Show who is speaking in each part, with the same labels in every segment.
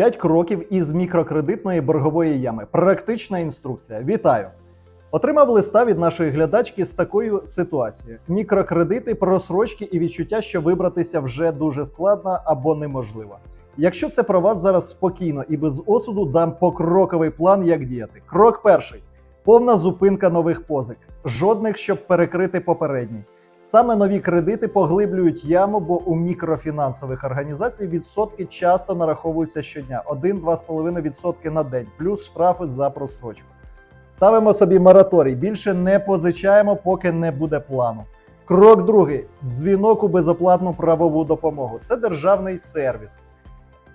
Speaker 1: 5 кроків із мікрокредитної боргової ями. Практична інструкція. Вітаю! Отримав листа від нашої глядачки з такою ситуацією: мікрокредити, просрочки і відчуття, що вибратися вже дуже складно або неможливо. Якщо це про вас зараз спокійно і без осуду, дам покроковий план, як діяти. Крок перший: повна зупинка нових позик, жодних, щоб перекрити попередній. Саме нові кредити поглиблюють яму, бо у мікрофінансових організацій відсотки часто нараховуються щодня 1-2,5% на день, плюс штрафи за просрочку. Ставимо собі мораторій. Більше не позичаємо, поки не буде плану. Крок другий: дзвінок у безоплатну правову допомогу. Це державний сервіс.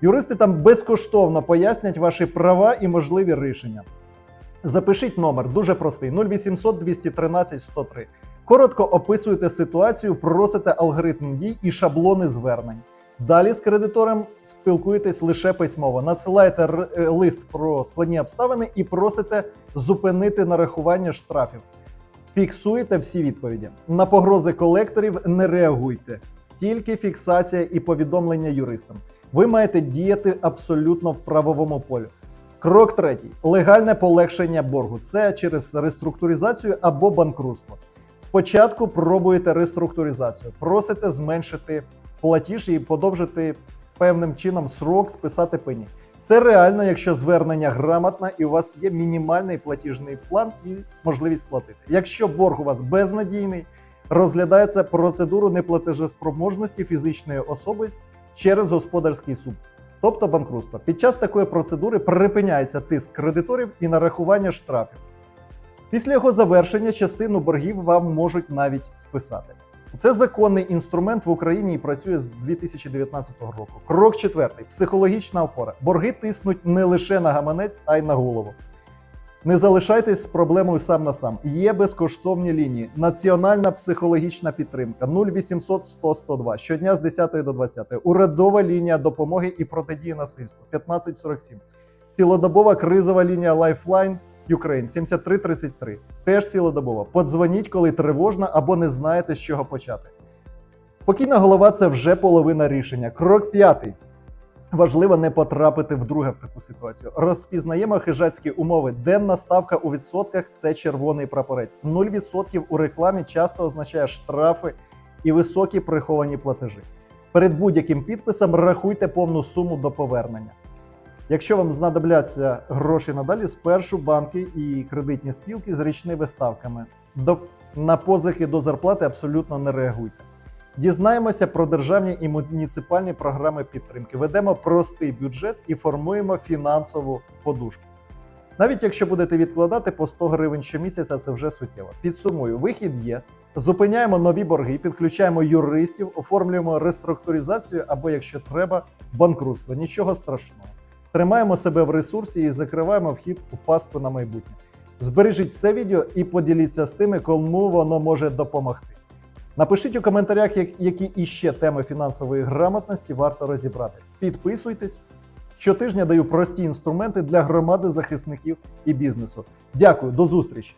Speaker 1: Юристи там безкоштовно пояснять ваші права і можливі рішення. Запишіть номер дуже простий: 0800 213 103. Коротко описуєте ситуацію, просите алгоритм дій і шаблони звернень. Далі з кредитором спілкуєтесь лише письмово, надсилаєте е, лист про складні обставини і просите зупинити нарахування штрафів. Фіксуєте всі відповіді. На погрози колекторів не реагуйте, тільки фіксація і повідомлення юристам. Ви маєте діяти абсолютно в правовому полі. Крок третій: легальне полегшення боргу. Це через реструктуризацію або банкрутство. Спочатку пробуєте реструктуризацію, просите зменшити платіж і подовжити певним чином срок списати пені. Це реально, якщо звернення грамотне і у вас є мінімальний платіжний план і можливість платити. Якщо борг у вас безнадійний, розглядається процедуру неплатежеспроможності фізичної особи через господарський суд, тобто банкрутство. Під час такої процедури припиняється тиск кредиторів і нарахування штрафів. Після його завершення частину боргів вам можуть навіть списати. Це законний інструмент в Україні і працює з 2019 року. Крок четвертий психологічна опора. Борги тиснуть не лише на гаманець, а й на голову. Не залишайтесь з проблемою сам на сам. Є безкоштовні лінії. Національна психологічна підтримка 0800 100 102 щодня з 10 до 20. Урядова лінія допомоги і протидії насильству 1547. Цілодобова кризова лінія Lifeline Ukraine 7333. Теж цілодобова. Подзвоніть, коли тривожно або не знаєте, з чого почати. Спокійна голова це вже половина рішення. Крок п'ятий. Важливо не потрапити вдруге в таку ситуацію. Розпізнаємо хижацькі умови. Денна ставка у відсотках це червоний прапорець. 0% у рекламі часто означає штрафи і високі приховані платежі. Перед будь-яким підписом рахуйте повну суму до повернення. Якщо вам знадобляться гроші надалі, спершу банки і кредитні спілки з річними ставками. До, на позики до зарплати абсолютно не реагуйте. Дізнаємося про державні і муніципальні програми підтримки. Ведемо простий бюджет і формуємо фінансову подушку. Навіть якщо будете відкладати по 100 гривень щомісяця, це вже суттєво. Підсумую, вихід є. Зупиняємо нові борги, підключаємо юристів, оформлюємо реструктуризацію або, якщо треба, банкрутство. Нічого страшного. Тримаємо себе в ресурсі і закриваємо вхід у пастку на майбутнє. Збережіть це відео і поділіться з тими, кому воно може допомогти. Напишіть у коментарях, які іще теми фінансової грамотності варто розібрати. Підписуйтесь. Щотижня даю прості інструменти для громади захисників і бізнесу. Дякую, до зустрічі!